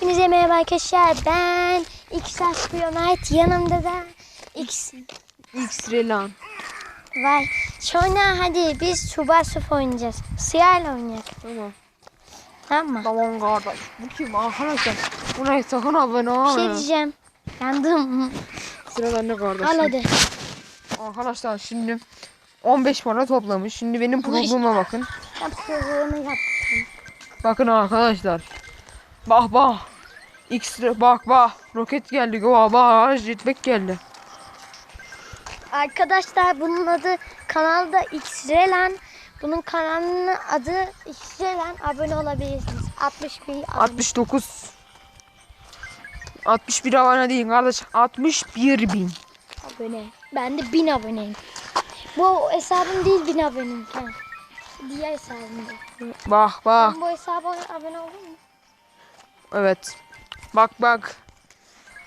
Hepinize merhaba arkadaşlar. Ben X Aspionite. Yanımda da X X-Ray lan. var. Sonra hadi biz Subasuf oynayacağız. Siyahla oynayalım. Tamam. Tamam mı? Tamam kardeş. Bu kim arkadaşlar? Buna sakın abone Bir şey diyeceğim. Yandım. Sıra bende kardeş. Al hadi. Arkadaşlar şimdi 15 para toplamış. Şimdi benim programıma bakın. Ben programı yaptım. Bakın arkadaşlar. Bak bak. X-Ray bak bak. Roket geldi. Bak bak. Jetpack geldi. Arkadaşlar bunun adı kanalda X-Relan. Bunun kanalının adı X-Relan. Abone olabilirsiniz. 61 abone. 69. 61 abone değil kardeş. 61 bin. abone. Ben de 1000 aboneyim. Bu hesabım değil 1000 aboneyim. Ha. Diğer hesabımda. Bak bak. Ben bu hesaba abone oldum mu? Evet. Bak bak.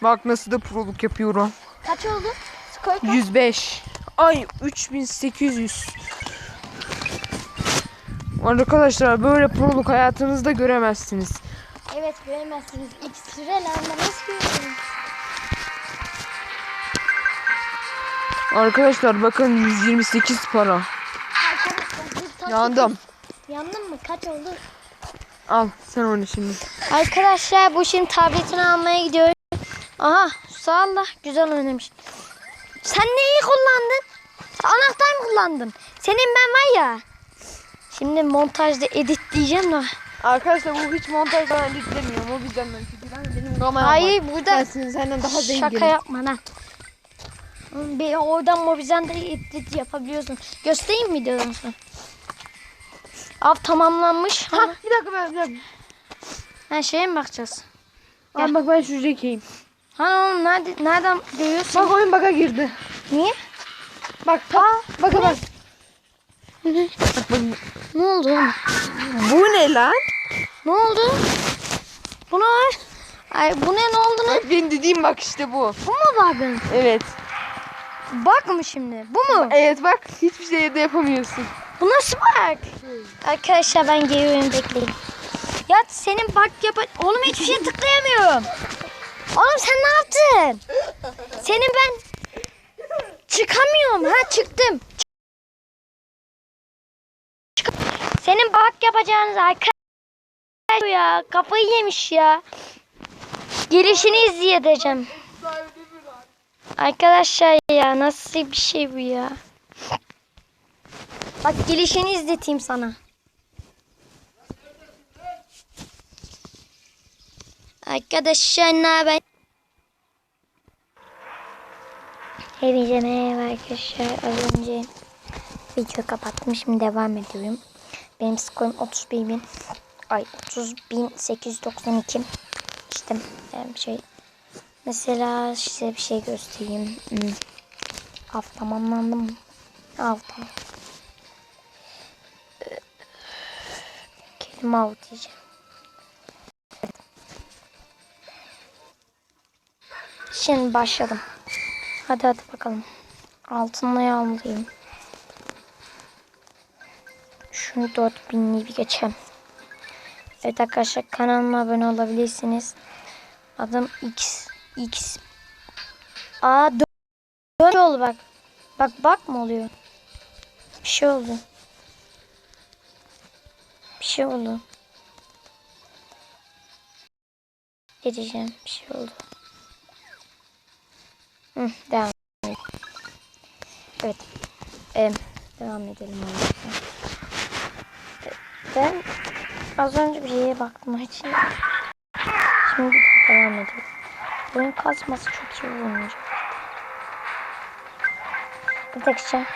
Bak nasıl da proluk yapıyorum. Kaç oldu? Skor kaç? 105. Ay 3800. Arkadaşlar böyle proluk hayatınızda göremezsiniz. Evet göremezsiniz. X liralarla nasıl görüyorsunuz? Arkadaşlar bakın 128 para. Arkadaşlar Yandım. Yandın mı? Kaç oldu? Al sen onu şimdi. Arkadaşlar bu şimdi tabletini almaya gidiyoruz. Aha sağ ol da güzel oynamış. Sen neyi kullandın? Anahtar mı kullandın? Senin ben var ya. Şimdi montajda editleyeceğim de. Arkadaşlar bu hiç montaj falan editlemiyorum. O bizden ben ben benim kameram Hayır burada Ben senin senden daha zenginim. şaka yapma lan. Bir oradan Mobizen de edit yapabiliyorsun. Göstereyim mi videodan sonra? Av tamamlanmış. Ha bir dakika ben bir dakika. Ha şeye mi bakacağız? Aa, bak ben şu zekiyim. Ha oğlum nerede, nereden görüyorsun? Bak oyun baka girdi. Niye? Bak bak bak bak. Bak, bak. Ne oldu oğlum? Bu ne lan? Ne oldu? Bu ne? Ay bu ne ne oldu ne? Bak benim dediğim bak işte bu. Bu mu bakın? Evet. Bak mı şimdi? Bu mu? Evet bak hiçbir şey de yapamıyorsun. Bu nasıl bak? Arkadaşlar ben geliyorum bekleyin. Ya senin bak yap Oğlum hiçbir şey tıklayamıyorum. Oğlum sen ne yaptın? Senin ben çıkamıyorum. Ha çıktım. Çık- Senin bak yapacağınız arkadaş ya kafayı yemiş ya. Gelişini izleyeceğim. Arkadaşlar ya nasıl bir şey bu ya? Bak gelişini izleteyim sana. Arkadaşlar ne haber? Hepinize merhaba arkadaşlar. Az önce video kapattım. Şimdi devam ediyorum. Benim skorum 31 bin. Ay 30 bin 892. İşte şey. Mesela size bir şey göstereyim. Hmm. Av tamamlandı. Kelime av diyeceğim. Şimdi başladım. Hadi hadi bakalım. Altınlayı alayım. Şunu 4000'liği bir geçelim. Evet arkadaşlar kanalıma abone olabilirsiniz. Adım X X Aa 4 oldu bak. Bak bak mı oluyor? Bir şey oldu. Bir şey oldu. Ne diyeceğim? Bir şey oldu. Hı, devam. Evet. Em, devam edelim. Ben az önce bir şeye baktım için. Şimdi devam edelim. Oyun kasması çok iyi olmayacak. Arkadaşlar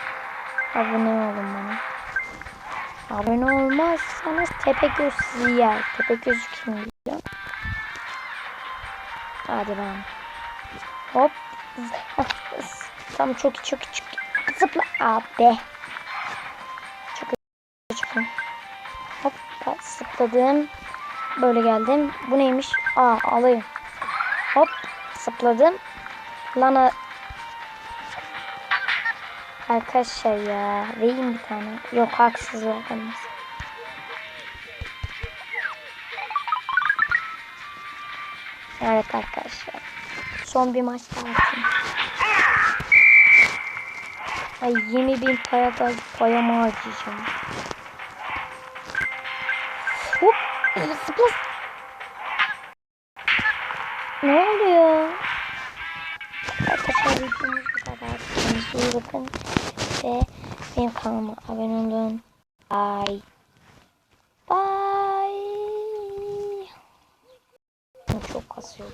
abone olun bana. Abone olmazsanız Tepegöz sizi yer. Tepegöz kim biliyor? Hadi ben. Hop. Tam çok çok çok. Zıpla. Abi. Çok çok. Hop. Zıpladım. Böyle geldim. Bu neymiş? Aa alayım. Hop. Zıpladım. Lana. Arkadaşlar ya. Vereyim bir tane. Yok haksız vermez. Evet arkadaşlar. Son bir maç daha. Ay 20 bin para da payamı harcayacağım. Hop. Ne oluyor? Arkadaşlar videomuz bu kadar. Kendinize iyi bakın. Ve benim kanalıma abone olun. Bye. Bye. Çok kasıyor.